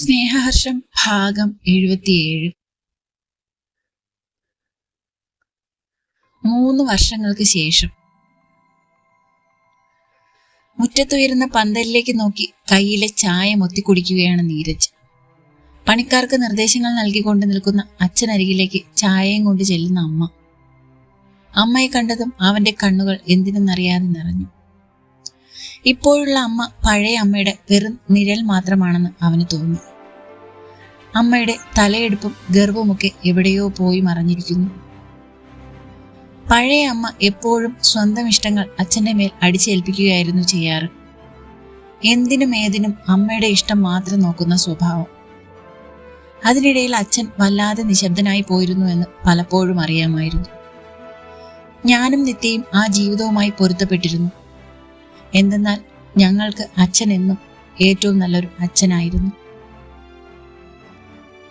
സ്നേഹഹർഷം ഭാഗം എഴുപത്തിയേഴ്. മൂന്ന് വർഷങ്ങൾക്ക് ശേഷം. മുറ്റത്തുയരുന്ന പന്തലിലേക്ക് നോക്കി കയ്യിലെ ചായ മൊത്തി കുടിക്കുകയാണ് നീരജ്. പണിക്കാർക്ക് നിർദ്ദേശങ്ങൾ നൽകിക്കൊണ്ട് നിൽക്കുന്ന അച്ഛനരികിലേക്ക് ചായയും കൊണ്ട് ചെല്ലുന്ന അമ്മ. അമ്മയെ കണ്ടതും അവന്റെ കണ്ണുകൾ എന്തിനെന്നറിയാതെ നിറഞ്ഞു. ഇപ്പോഴുള്ള അമ്മ പഴയ അമ്മയുടെ വെറും നിഴൽ മാത്രമാണെന്ന് അവന് തോന്നി അമ്മയുടെ തലയെടുപ്പും ഗർവമൊക്കെ എവിടെയോ പോയി മറഞ്ഞിരിക്കുന്നു. പഴയ അമ്മ എപ്പോഴും സ്വന്തം ഇഷ്ടങ്ങൾ അച്ഛന്റെ മേൽ അടിച്ചേൽപ്പിക്കുകയായിരുന്നു ചെയ്യാറ്. എന്തിനും ഏതിനും അമ്മയുടെ ഇഷ്ടം മാത്രം നോക്കുന്ന സ്വഭാവം. അതിനിടയിൽ അച്ഛൻ വല്ലാതെ നിശബ്ദനായി പോയിരുന്നു എന്ന് പലപ്പോഴും അറിയാമായിരുന്നു. ഞാനും നിത്യയും ആ ജീവിതവുമായി പൊരുത്തപ്പെട്ടിരുന്നു. എന്തെന്നാൽ ഞങ്ങൾക്ക് അച്ഛൻ എന്നും ഏറ്റവും നല്ലൊരു അച്ഛനായിരുന്നു.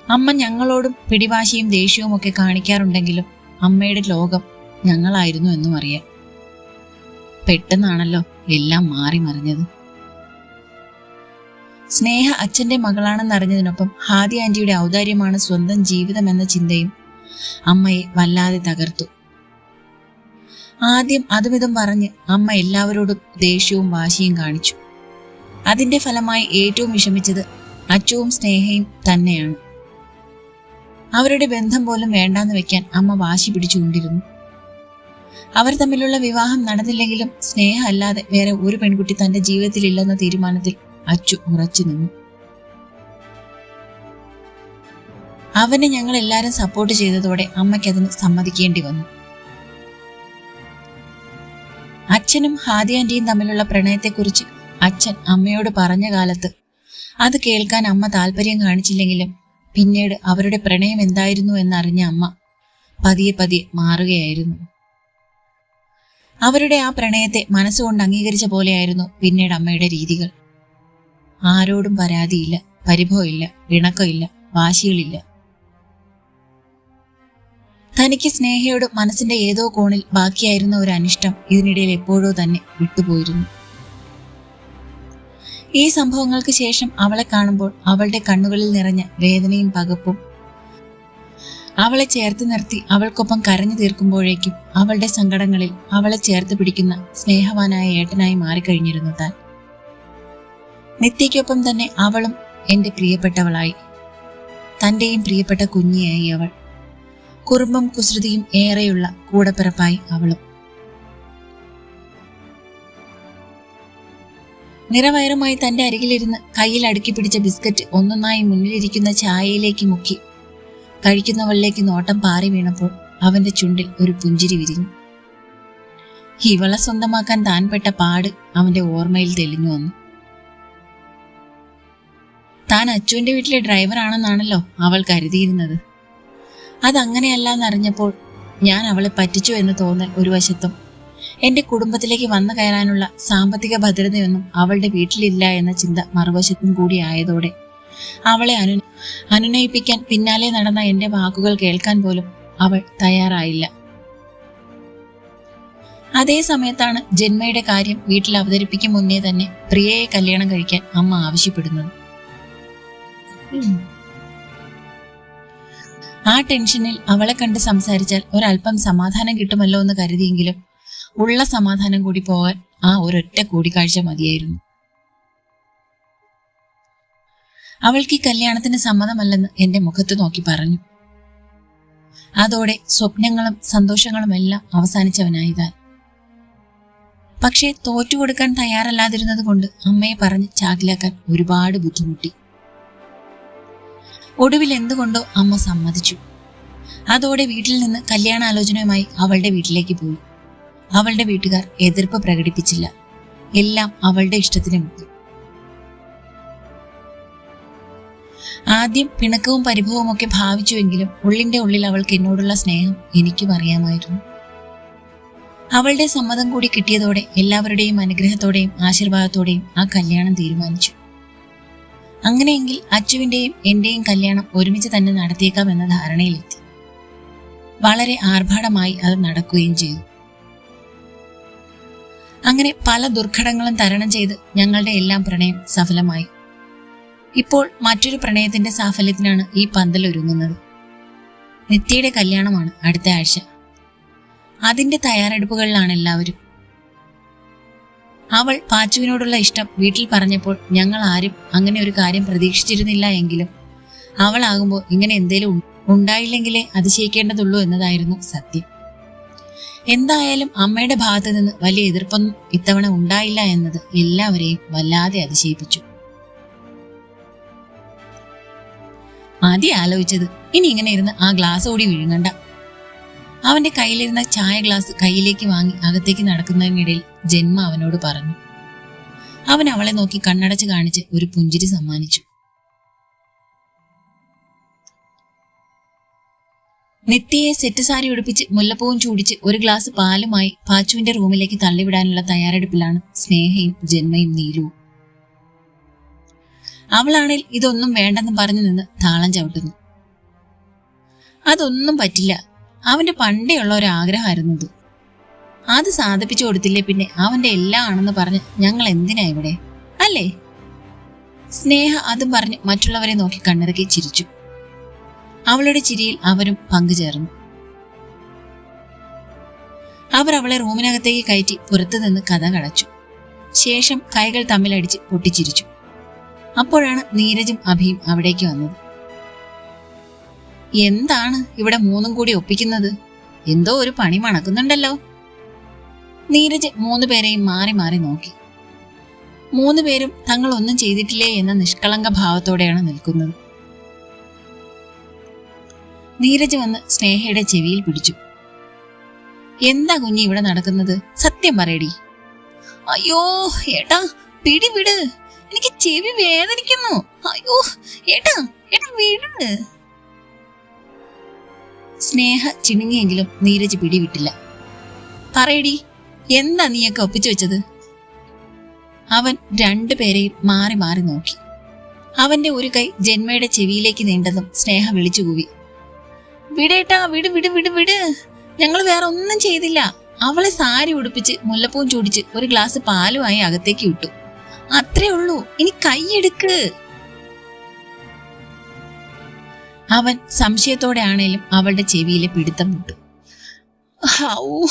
അമ്മ ഞങ്ങളോടും പിടിവാശിയും ദേഷ്യവും ഒക്കെ കാണിക്കാറുണ്ടെങ്കിലും അമ്മയുടെ ലോകം ഞങ്ങളായിരുന്നു എന്നും അറിയാം. പെട്ടെന്നാണല്ലോ എല്ലാം മാറി മറിഞ്ഞത്. സ്നേഹ അച്ഛന്റെ മകളാണെന്നറിഞ്ഞതിനൊപ്പം ഹാദി ആന്റിയുടെ ഔദാര്യമാണ് സ്വന്തം ജീവിതം എന്ന ചിന്തയും അമ്മയെ വല്ലാതെ തകർത്തു. ആദ്യം അതുമിതും പറഞ്ഞ് അമ്മ എല്ലാവരോടും ദേഷ്യവും വാശിയും കാണിച്ചു. അതിന്റെ ഫലമായി ഏറ്റവും വിഷമിച്ചത് അച്ചുവും സ്നേഹയും തന്നെയാണ്. അവരുടെ ബന്ധം പോലും വേണ്ടാന്ന് വെക്കാൻ അമ്മ വാശി പിടിച്ചുകൊണ്ടിരുന്നു. അവർ തമ്മിലുള്ള വിവാഹം നടന്നില്ലെങ്കിലും സ്നേഹ അല്ലാതെ വേറെ ഒരു പെൺകുട്ടി തന്റെ ജീവിതത്തിലില്ലെന്ന തീരുമാനത്തിൽ അച്ചു ഉറച്ചു നിന്നു. അവനെ ഞങ്ങൾ എല്ലാവരും സപ്പോർട്ട് ചെയ്തതോടെ അമ്മയ്ക്ക് അതിന് സമ്മതിക്കേണ്ടി വന്നു. അച്ഛനും ഹാദി ആന്റിയും തമ്മിലുള്ള പ്രണയത്തെക്കുറിച്ച് അച്ഛൻ അമ്മയോട് പറഞ്ഞ കാലത്ത് അത് കേൾക്കാൻ അമ്മ താല്പര്യം കാണിച്ചില്ലെങ്കിലും പിന്നീട് അവരുടെ പ്രണയം എന്തായിരുന്നു എന്നറിഞ്ഞ അമ്മ പതിയെ പതിയെ മാറുകയായിരുന്നു. അവരുടെ ആ പ്രണയത്തെ മനസ്സുകൊണ്ട് അംഗീകരിച്ച പോലെയായിരുന്നു പിന്നീട് അമ്മയുടെ രീതികൾ. ആരോടും പരാതിയില്ല പരിഭവമില്ല ഇണക്കമില്ല വാശികളില്ല. തനിക്ക് സ്നേഹയോട് മനസ്സിന്റെ ഏതോ കോണിൽ ബാക്കിയായിരുന്ന ഒരു അനിഷ്ടം ഇതിനിടയിൽ എപ്പോഴോ തന്നെ വിട്ടുപോയിരുന്നു. ഈ സംഭവങ്ങൾക്ക് ശേഷം അവളെ കാണുമ്പോൾ അവളുടെ കണ്ണുകളിൽ നിറഞ്ഞ വേദനയും പകപ്പും അവളെ ചേർത്ത് നിർത്തി അവൾക്കൊപ്പം കരഞ്ഞു തീർക്കുമ്പോഴേക്കും അവളുടെ സങ്കടങ്ങളിൽ അവളെ ചേർത്ത് പിടിക്കുന്ന സ്നേഹവാനായ ഏട്ടനായി മാറിക്കഴിഞ്ഞിരുന്നു താൻ. നിത്യയ്ക്കൊപ്പം തന്നെ അവളും എന്റെ പ്രിയപ്പെട്ടവളായി. തന്റെയും പ്രിയപ്പെട്ട കുഞ്ഞിയായി അവൾ. കുറുമ്പും കുസൃതിയും ഏറെയുള്ള കൂടപ്പിറപ്പായി അവളും. നിറവയറുമായി തന്റെ അരികിലിരുന്ന് കയ്യിൽ അടുക്കി പിടിച്ച ബിസ്ക്കറ്റ് ഒന്നൊന്നായി മുന്നിലിരിക്കുന്ന ചായയിലേക്ക് മുക്കി. കഴിക്കുന്നവളിലേക്ക് നോട്ടം പാറി വീണപ്പോൾ അവന്റെ ചുണ്ടിൽ ഒരു പുഞ്ചിരി വിരിഞ്ഞു. ഇവളെ സ്വന്തമാക്കാൻ താൻ പെട്ട പാട് അവന്റെ ഓർമ്മയിൽ തെളിഞ്ഞു വന്നു. താൻ അച്ചുവിന്റെ വീട്ടിലെ ഡ്രൈവറാണെന്നാണല്ലോ അവൾ കരുതിയിരുന്നത്. അതങ്ങനെയല്ല എന്നറിഞ്ഞപ്പോൾ ഞാൻ അവളെ പറ്റിച്ചു എന്ന് തോന്നൽ ഒരു വശത്തും. എന്റെ കുടുംബത്തിലേക്ക് വന്നു കയറാനുള്ള സാമ്പത്തിക ഭദ്രതയൊന്നും അവളുടെ വീട്ടിലില്ല എന്ന ചിന്ത മറുവശത്തും കൂടി ആയതോടെ അവളെ അനു അനുനയിപ്പിക്കാൻ പിന്നാലെ നടന്ന എന്റെ വാക്കുകൾ കേൾക്കാൻ പോലും അവൾ തയ്യാറായില്ല. അതേ സമയത്താണ് ജന്മയുടെ കാര്യം വീട്ടിൽ അവതരിപ്പിക്കും മുന്നേ തന്നെ പ്രിയയെ കല്യാണം കഴിക്കാൻ അമ്മ ആവശ്യപ്പെടുന്നത്. ആ ടെൻഷനിൽ അവളെ കണ്ട് സംസാരിച്ചാൽ ഒരല്പം സമാധാനം കിട്ടുമല്ലോ എന്ന് കരുതിയെങ്കിലും ഉള്ള സമാധാനം കൂടി പോകാൻ ആ ഒരൊറ്റ കൂടിക്കാഴ്ച മതിയായിരുന്നു. അവൾക്ക് ഈ കല്യാണത്തിന് സമ്മതമല്ലെന്ന് എന്റെ മുഖത്ത് നോക്കി പറഞ്ഞു. അതോടെ സ്വപ്നങ്ങളും സന്തോഷങ്ങളും എല്ലാം അവസാനിച്ചവനായി പക്ഷെ പക്ഷേ തോറ്റുകൊടുക്കാൻ തയ്യാറല്ലാതിരുന്നത് കൊണ്ട് അമ്മയെ പറഞ്ഞ് ചാകിലാക്കാൻ ഒരുപാട് ബുദ്ധിമുട്ടി. ഒടുവിൽ എന്തുകൊണ്ടോ അമ്മ സമ്മതിച്ചു. അതോടെ വീട്ടിൽ നിന്ന് കല്യാണാലോചനയുമായി അവളുടെ വീട്ടിലേക്ക് പോയി. അവളുടെ വീട്ടുകാർ എതിർപ്പ് പ്രകടിപ്പിച്ചില്ല. എല്ലാം അവളുടെ ഇഷ്ടത്തിന് വിട്ടു ആദ്യം പിണക്കവും പരിഭവവും ഒക്കെ ഭാവിച്ചുവെങ്കിലും ഉള്ളിന്റെ ഉള്ളിൽ അവൾക്ക് എന്നോടുള്ള സ്നേഹം എനിക്കും അറിയാമായിരുന്നു. അവളുടെ സമ്മതം കൂടി കിട്ടിയതോടെ എല്ലാവരുടെയും അനുഗ്രഹത്തോടെയും ആശീർവാദത്തോടെയും ആ കല്യാണം തീരുമാനിച്ചു. അങ്ങനെയെങ്കിൽ അച്ചുവിന്റെയും എന്റെയും കല്യാണം ഒരുമിച്ച് തന്നെ നടത്തിയേക്കാം എന്ന ധാരണയിലെത്തി. വളരെ ആർഭാടമായി അത് നടക്കുകയും ചെയ്തു. അങ്ങനെ പല ദുർഘടങ്ങളും തരണം ചെയ്ത് ഞങ്ങളുടെ എല്ലാം പ്രണയം സഫലമായി. ഇപ്പോൾ മറ്റൊരു പ്രണയത്തിന്റെ സാഫല്യത്തിനാണ് ഈ പന്തൽ ഒരുങ്ങുന്നത്. നിത്യയുടെ കല്യാണമാണ് അടുത്ത ആഴ്ച. അതിന്റെ തയ്യാറെടുപ്പുകളിലാണ് എല്ലാവരും. അവൾ പാച്ചുവിനോടുള്ള ഇഷ്ടം വീട്ടിൽ പറഞ്ഞപ്പോൾ ഞങ്ങൾ ആരും അങ്ങനെ ഒരു കാര്യം പ്രതീക്ഷിച്ചിരുന്നില്ല എങ്കിലും അവളാകുമ്പോൾ ഇങ്ങനെ എന്തേലും ഉണ്ടായില്ലെങ്കിലേ അത് അതിശയിക്കേണ്ടതുള്ളൂ എന്നതായിരുന്നു സത്യം. എന്തായാലും അമ്മയുടെ ഭാഗത്ത് നിന്ന് വലിയ എതിർപ്പൊന്നും ഇത്തവണ ഉണ്ടായില്ല എന്നത് എല്ലാവരെയും വല്ലാതെ അതിശയിപ്പിച്ചു. ആദ്യം ആലോചിച്ചത് ഇനി ഇങ്ങനെ ഇരുന്ന് ആ ഗ്ലാസ് ഓടി വിഴുങ്ങണ്ട. അവന്റെ കയ്യിലിരുന്ന ചായ ഗ്ലാസ് കയ്യിലേക്ക് വാങ്ങി അകത്തേക്ക് നടക്കുന്നതിനിടയിൽ ജന്മ അവനോട് പറഞ്ഞു. അവൻ അവളെ നോക്കി കണ്ണടച്ച് കാണിച്ച് ഒരു പുഞ്ചിരി സമ്മാനിച്ചു. നിത്യയെ സെറ്റ് സാരി ഉടുപ്പിച്ച് മുല്ലപ്പൂവും ചൂടിച്ച് ഒരു ഗ്ലാസ് പാലുമായി പാച്ചുവിന്റെ റൂമിലേക്ക് തള്ളിവിടാനുള്ള തയ്യാറെടുപ്പിലാണ് സ്നേഹയും ജന്മയും നീലുവും അവളാണെങ്കിൽ ഇതൊന്നും വേണ്ടെന്ന് പറഞ്ഞു നിന്ന് താളം ചവിട്ടുന്നു. അതൊന്നും പറ്റില്ല. അവന്റെ പണ്ടേയുള്ള ഒരു ആഗ്രഹമായിരുന്നു ഇത്. അത് സാധിപ്പിച്ചു കൊടുത്തില്ലേ പിന്നെ അവന്റെ എല്ലാം ആണെന്ന് പറഞ്ഞ് ഞങ്ങൾ എന്തിനാ ഇവിടെ? അല്ലേ? സ്നേഹ അതും പറഞ്ഞ് മറ്റുള്ളവരെ നോക്കി കണ്ണിറക്കി ചിരിച്ചു. അവളുടെ ചിരിയിൽ അവരും പങ്കുചേർന്നു. അവർ അവളെ റൂമിനകത്തേക്ക് കയറ്റി പുറത്തു നിന്ന് കഥ കടച്ചു. ശേഷം കൈകൾ തമ്മിലടിച്ച് പൊട്ടിച്ചിരിച്ചു. അപ്പോഴാണ് നീരജും അഭിയും അവിടേക്ക് വന്നത്. എന്താണ് ഇവിടെ മൂന്നും കൂടി ഒപ്പിക്കുന്നത്? എന്തോ ഒരു പണി മണക്കുന്നുണ്ടല്ലോ. നീരജ് മൂന്ന് പേരെയും മാറി മാറി നോക്കി. മൂന്ന് പേരും തങ്ങൾ ഒന്നും ചെയ്തിട്ടില്ലേ എന്ന നിഷ്കളങ്ക ഭാവത്തോടെയാണ് നിൽക്കുന്നത്. നീരജ് വന്ന് സ്നേഹയുടെ ചെവിയിൽ പിടിച്ചു. എന്താ കുഞ്ഞി ഇവിടെ നടക്കുന്നത്? സത്യം പറയടി. അയ്യോ ഏട്ടാ പിടി വിട് എനിക്ക് ചെവി വേദനിക്കുന്നു. അയ്യോ ഏട്ടാ ഏട്ടാ വിട്. സ്നേഹ ചിണുങ്ങിയെങ്കിലും നീരജ് പിടിവിട്ടില്ല. പറയടി എന്താ നീയൊക്കെ ഒപ്പിച്ചു വെച്ചത്? അവൻ രണ്ടുപേരെയും മാറി മാറി നോക്കി. അവന്റെ ഒരു കൈ ജന്മയുടെ ചെവിയിലേക്ക് നീണ്ടതും സ്നേഹ വിളിച്ചു കൂവി. വിടേട്ടാ വിട് വിട് വിട് വിട്. ഞങ്ങൾ വേറെ ഒന്നും ചെയ്തില്ല. അവളെ സാരി ഉടുപ്പിച്ച് മുല്ലപ്പൂവും ചൂടിച്ച് ഒരു ഗ്ലാസ് പാലുമായി അകത്തേക്ക് വിട്ടു അത്രേ ഉള്ളൂ. ഇനി കൈയെടുക്ക് അവൻ സംശയത്തോടെ ആണേലും അവളുടെ ചെവിയിലെ പിടുത്തം വിട്ടു. ഓ.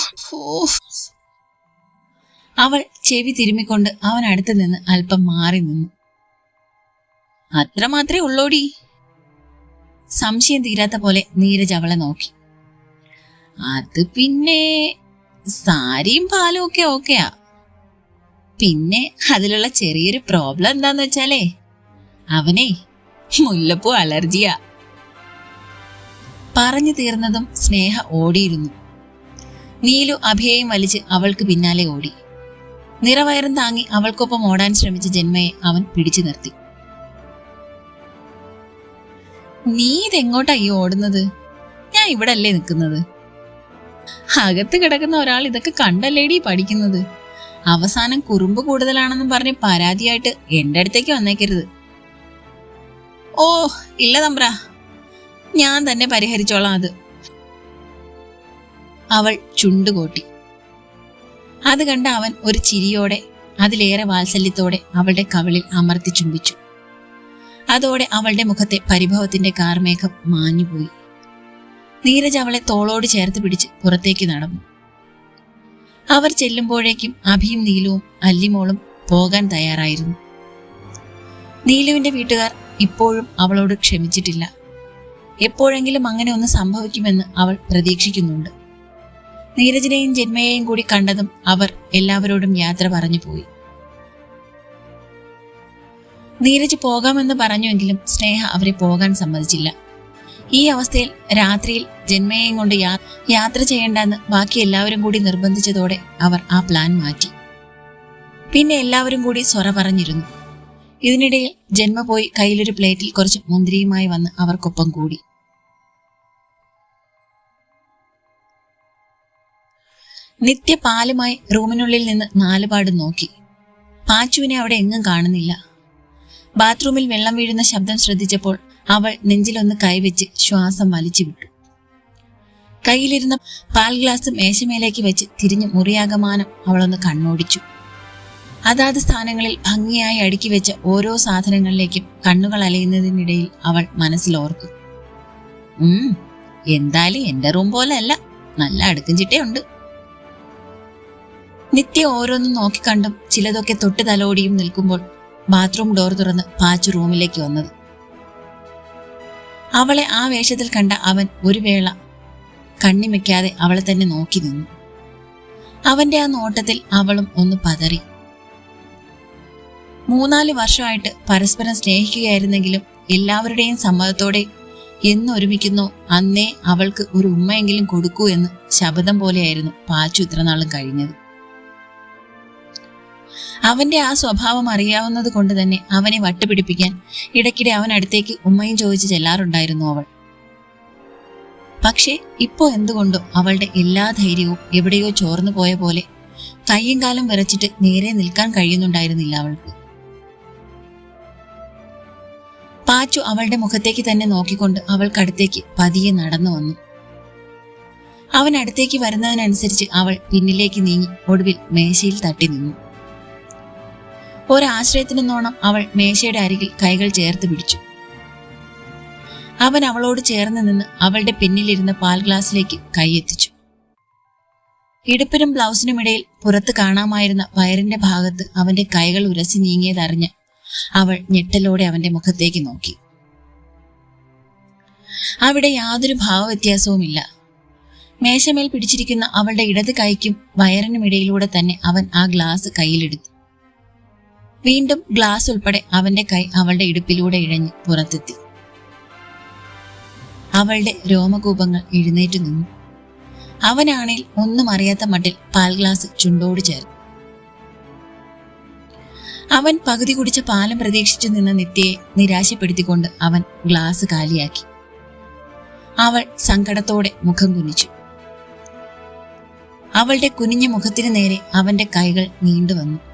അവൾ ചെവി തിരുമ്മിക്കൊണ്ട് അവൻ അടുത്ത് നിന്ന് അല്പം മാറി നിന്നു. അത്ര മാത്രമേ ഉള്ളോടി. സംശയം തീരാത്ത പോലെ നീരജ് അവളെ നോക്കി. അത് പിന്നെ സാരിയും പാലും ഒക്കെ ഓക്കെയാ. പിന്നെ അതിലുള്ള ചെറിയൊരു പ്രോബ്ലം എന്താന്ന് വെച്ചാലേ അവനെ മുല്ലപ്പൂ അലർജിയാ. പറഞ്ഞു തീർന്നതും സ്നേഹ ഓടിയിരുന്നു. നീലു അഭിയെയും വലിച്ച് അവൾക്ക് പിന്നാലെ ഓടി. നിറവയറും താങ്ങി അവൾക്കൊപ്പം ഓടാൻ ശ്രമിച്ച ജന്മയെ അവൻ പിടിച്ചു നിർത്തി. നീ ഇതെങ്ങോട്ടാ ഈ ഓടുന്നത്? ഞാൻ ഇവിടെ അല്ലേ നിൽക്കുന്നത്? അകത്ത് കിടക്കുന്ന ഒരാൾ ഇതൊക്കെ കണ്ടല്ലേടി പഠിക്കുന്നത്? അവസാനം കുറുമ്പ് കൂടുതലാണെന്നും പറഞ്ഞ് പരാതിയായിട്ട് എന്റെ അടുത്തേക്ക് വന്നേക്കരുത്. ഓ ഇല്ല തമ്പ്ര. ഞാൻ തന്നെ പരിഹരിച്ചോളാം അത്. അവൾ ചുണ്ടുകൂട്ടി. അത് കണ്ട അവൻ ഒരു ചിരിയോടെ അതിലേറെ വാത്സല്യത്തോടെ അവളുടെ കവളിൽ അമർത്തി ചുംബിച്ചു. അതോടെ അവളുടെ മുഖത്തെ പരിഭവത്തിന്റെ കാർമേഘം മാഞ്ഞുപോയി. നീരജ് അവളെ തോളോട് ചേർത്ത് പിടിച്ച് പുറത്തേക്ക് നടന്നു. അവർ ചെല്ലുമ്പോഴേക്കും അഭിയും നീലുവും അല്ലിമോളും പോകാൻ തയ്യാറായിരുന്നു. നീലുവിന്റെ വീട്ടുകാർ ഇപ്പോഴും അവളോട് ക്ഷമിച്ചിട്ടില്ല. എപ്പോഴെങ്കിലും അങ്ങനെ ഒന്ന് സംഭവിക്കുമെന്ന് അവൾ പ്രതീക്ഷിക്കുന്നുണ്ട്. നീരജിനെയും ജന്മയെയും കൂടി കണ്ടതും അവർ എല്ലാവരോടും യാത്ര പറഞ്ഞു പോയി. നീരജ് പോകാമെന്ന് പറഞ്ഞുവെങ്കിലും സ്നേഹ അവരെ പോകാൻ സമ്മതിച്ചില്ല. ഈ അവസ്ഥയിൽ രാത്രിയിൽ ജന്മയെയും കൊണ്ട് യാത്ര ചെയ്യേണ്ടെന്ന് ബാക്കി എല്ലാവരും കൂടി നിർബന്ധിച്ചതോടെ അവർ ആ പ്ലാൻ മാറ്റി. പിന്നെ എല്ലാവരും കൂടി സ്വറ പറഞ്ഞിരുന്നു. ഇതിനിടയിൽ ജന്മ പോയി കയ്യിലൊരു പ്ലേറ്റിൽ കുറച്ച് മുന്തിരിയുമായി വന്ന് അവർക്കൊപ്പം കൂടി. നിത്യ പാലുമായി റൂമിനുള്ളിൽ നിന്ന് നാലുപാട് നോക്കി. പാച്ചുവിനെ അവിടെ എങ്ങും കാണുന്നില്ല. ബാത്റൂമിൽ വെള്ളം വീഴുന്ന ശബ്ദം ശ്രദ്ധിച്ചപ്പോൾ അവൾ നെഞ്ചിലൊന്ന് കൈവച്ച് ശ്വാസം വലിച്ചു വിട്ടു കയ്യിലിരുന്ന പാൽ ഗ്ലാസ് മേശമേലേക്ക് വെച്ച് തിരിഞ്ഞ് മുറിയാകമാനം അവളൊന്ന് കണ്ണോടിച്ചു. അതാത് സ്ഥാനങ്ങളിൽ ഭംഗിയായി അടുക്കി വെച്ച ഓരോ സാധനങ്ങളിലേക്കും കണ്ണുകൾ അലയുന്നതിനിടയിൽ അവൾ മനസ്സിലോർത്തു. ഉം എന്തായാലും എന്റെ റൂം പോലെ അല്ല നല്ല അടുക്കും ചിട്ടയുണ്ട്. നിത്യ ഓരോന്നും നോക്കിക്കണ്ടും ചിലതൊക്കെ തൊട്ട് തലോടിയും നിൽക്കുമ്പോൾ ബാത്റൂം ഡോർ തുറന്ന് പാച്ചു റൂമിലേക്ക് വന്നത്. അവളെ ആ വേഷത്തിൽ കണ്ട അവൻ ഒരു വേള കണ്ണിമയ്ക്കാതെ അവളെ തന്നെ നോക്കി നിന്നു. അവന്റെ ആ നോട്ടത്തിൽ അവളും ഒന്ന് പതറി. മൂന്നാൽ വർഷമായിട്ട് പരസ്പരം സ്നേഹിക്കുകയായിരുന്നെങ്കിലും എല്ലാവരുടെയും സമ്മതത്തോടെ എന്നൊരുമിക്കുന്നു അന്നേ അവൾക്ക് ഒരു ഉമ്മയെങ്കിലും കൊടുക്കൂ എന്ന് ശബദം പോലെയായിരുന്നു പാച്ചു ഇത്രനാളും കഴിഞ്ഞത്. അവന്റെ ആ സ്വഭാവം അറിയാവുന്നത് കൊണ്ട് തന്നെ അവനെ വട്ടുപിടിപ്പിക്കാൻ ഇടയ്ക്കിടെ അവൻ അടുത്തേക്ക് ഉമ്മയും ചോദിച്ച് ചെല്ലാറുണ്ടായിരുന്നു അവൾ. പക്ഷേ ഇപ്പോ എന്തുകൊണ്ടോ അവളുടെ എല്ലാ ധൈര്യവും എവിടെയോ ചോർന്നു പോയ പോലെ കയ്യും കാലം വിറച്ചിട്ട് നേരെ നിൽക്കാൻ കഴിയുന്നുണ്ടായിരുന്നില്ല അവൾക്ക്. പാച്ചു അവളുടെ മുഖത്തേക്ക് തന്നെ നോക്കിക്കൊണ്ട് അവൾക്കടുത്തേക്ക് പതിയെ നടന്നു വന്നു. അവൻ അടുത്തേക്ക് വരുന്നതിനനുസരിച്ച് അവൾ പിന്നിലേക്ക് നീങ്ങി ഒടുവിൽ മേശയിൽ തട്ടി നിന്നു. ഒരാശ്രയത്തിനെന്നോണം അവൾ മേശയുടെ അരികിൽ കൈകൾ ചേർത്ത് പിടിച്ചു. അവൻ അവളോട് ചേർന്ന് നിന്ന് അവളുടെ പിന്നിലിരുന്ന പാൽ ഗ്ലാസ്സിലേക്ക് കൈയെത്തിച്ചു ഇടുപ്പിനും ബ്ലൗസിനുമിടയിൽ പുറത്ത് കാണാമായിരുന്ന വയറിന്റെ ഭാഗത്ത് അവന്റെ കൈകൾ ഉരസി നീങ്ങിയതറിഞ്ഞ് അവൾ ഞെട്ടലോടെ അവന്റെ മുഖത്തേക്ക് നോക്കി. അവിടെ യാതൊരു ഭാവവ്യത്യാസവുമില്ല. മേശമേൽ പിടിച്ചിരിക്കുന്ന അവളുടെ ഇടത് കൈക്കും വയറിനുമിടയിലൂടെ തന്നെ അവൻ ആ ഗ്ലാസ് കയ്യിലെടുത്തു. വീണ്ടും ഗ്ലാസ് ഉൾപ്പെടെ അവന്റെ കൈ അവളുടെ ഇടുപ്പിലൂടെ ഇഴഞ്ഞ് പുറത്തെത്തി. അവളുടെ രോമകൂപങ്ങൾ എഴുന്നേറ്റ് നിന്നു. അവനാണെങ്കിൽ ഒന്നും അറിയാത്ത മട്ടിൽ പാൽ ഗ്ലാസ് ചുണ്ടോട് ചേർന്നു. അവൻ പകുതി കുടിച്ച പാലം പ്രതീക്ഷിച്ചു നിന്ന നിത്യയെ നിരാശപ്പെടുത്തിക്കൊണ്ട് അവൻ ഗ്ലാസ് കാലിയാക്കി. അവൾ സങ്കടത്തോടെ മുഖം കുനിച്ചു. അവളുടെ കുനിഞ്ഞ മുഖത്തിന് നേരെ അവന്റെ കൈകൾ നീണ്ടുവന്നു.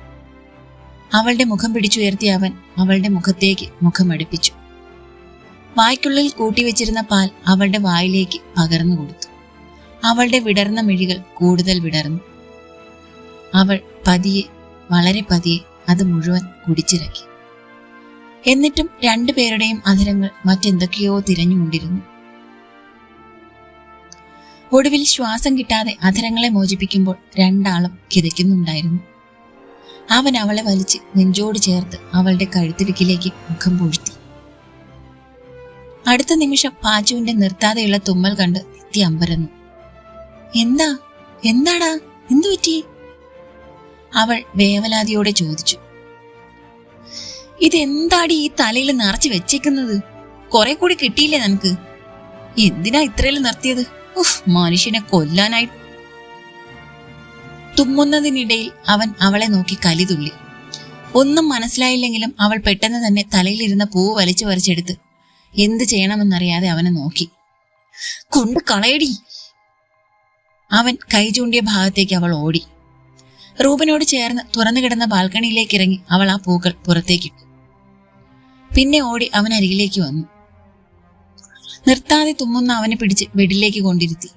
അവളുടെ മുഖം പിടിച്ചുയർത്തി അവൻ അവളുടെ മുഖത്തേക്ക് മുഖമടുപ്പിച്ചു വായ്ക്കുള്ളിൽ കൂട്ടിവെച്ചിരുന്ന പാൽ അവളുടെ വായിലേക്ക് പകർന്നു കൊടുത്തു. അവളുടെ വിടർന്ന മിഴികൾ കൂടുതൽ വിടർന്നു. അവൾ പതിയെ വളരെ പതിയെ അത് മുഴുവൻ കുടിച്ചിറക്കി. എന്നിട്ടും രണ്ടുപേരുടെയും അധരങ്ങൾ മറ്റെന്തൊക്കെയോ തിരഞ്ഞുകൊണ്ടിരുന്നു ഒടുവിൽ ശ്വാസം കിട്ടാതെ അധരങ്ങളെ മോചിപ്പിക്കുമ്പോൾ രണ്ടാളും കിതയ്ക്കുന്നുണ്ടായിരുന്നു. അവൻ അവളെ വലിച്ച് നെഞ്ചോട് ചേർത്ത് അവളുടെ കഴുത്തിടുക്കിലേക്ക് മുഖം പൂഴ്ത്തി. അടുത്ത നിമിഷം പാച്ചുവിന്റെ നിർത്താതെയുള്ള തുമ്മൽ കണ്ട് നിത്യ അമ്പരന്നു. എന്താ? എന്താടാ? എന്തു പറ്റി? അവൾ വേവലാതിയോടെ ചോദിച്ചു. ഇതെന്താടി ഈ തലയിൽ നിറച്ച് വെച്ചേക്കുന്നത്? കുറെ കൂടി കിട്ടിയില്ലേ നമുക്ക് എന്തിനാ ഇത്രയിൽ നിർത്തിയത്? മനുഷ്യനെ കൊല്ലാനായി തുമ്മുന്നതിനിടയിൽ അവൻ അവളെ നോക്കി കലിതുള്ളി. ഒന്നും മനസ്സിലായില്ലെങ്കിലും അവൾ പെട്ടെന്ന് തന്നെ തലയിലിരുന്ന പൂവ് വലിച്ചു വരച്ചെടുത്ത് എന്ത് ചെയ്യണമെന്നറിയാതെ അവനെ നോക്കി. കൊണ്ട് കളയടി. അവൻ കൈ ചൂണ്ടിയ ഭാഗത്തേക്ക് അവൾ ഓടി. റൂബനോട് ചേർന്ന് തുറന്നു കിടന്ന ബാൽക്കണിയിലേക്ക് ഇറങ്ങി അവൾ ആ പൂക്കൾ പുറത്തേക്കിട്ടു. പിന്നെ ഓടി അവൻ അരികിലേക്ക് വന്നു. നിർത്താതെ തുമ്മുന്ന അവനെ പിടിച്ച് ബെഡിലേക്ക് കൊണ്ടിരുത്തി.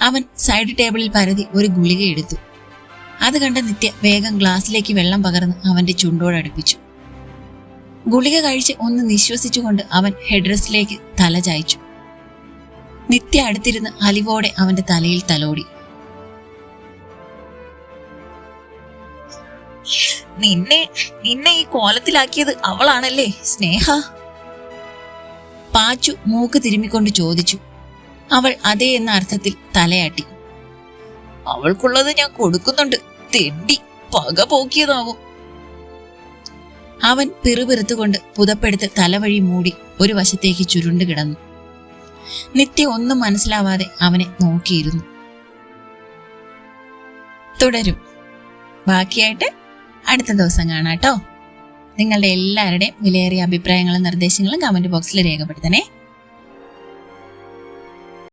അവൻ സൈഡ് ടേബിളിൽ പരതി ഒരു ഗുളിക എടുത്തു. അത് കണ്ട നിത്യ വേഗം ഗ്ലാസ്സിലേക്ക് വെള്ളം പകർന്ന് അവന്റെ ചുണ്ടോട് അടുപ്പിച്ചു. ഗുളിക കഴിച്ച് ഒന്ന് നിശ്വസിച്ചുകൊണ്ട് അവൻ ഹെഡ്രസ്സിലേക്ക് തല ചായച്ചു. നിത്യ അടുത്തിരുന്ന് അലിവോടെ അവന്റെ തലയിൽ തലോടി. നിന്നെ നിന്നെ ഈ കോലത്തിലാക്കിയത് അവളാണല്ലേ സ്നേഹ? പാച്ചു മൂക്ക് തിരുമ്മിക്കൊണ്ട് ചോദിച്ചു. അവൾ അതേ എന്ന അർത്ഥത്തിൽ തലയാട്ടി. അവൾക്കുള്ളത് ഞാൻ കൊടുക്കുന്നുണ്ട്. തെണ്ടി പക പോക്കിയതാവും. അവൻ പിറുപിറുത്തുകൊണ്ട് പുതപ്പെടുത്ത് തലവഴി മൂടി ഒരു വശത്തേക്ക് ചുരുണ്ടു കിടന്നു. നിത്യ ഒന്നും മനസ്സിലാവാതെ അവനെ നോക്കിയിരുന്നു. തുടരും. ബാക്കിയായിട്ട് അടുത്ത ദിവസം കാണാട്ടോ നിങ്ങളുടെ എല്ലാവരുടെയും വിലയേറിയ അഭിപ്രായങ്ങളും നിർദ്ദേശങ്ങളും കമന്റ് ബോക്സിൽ രേഖപ്പെടുത്തണേ.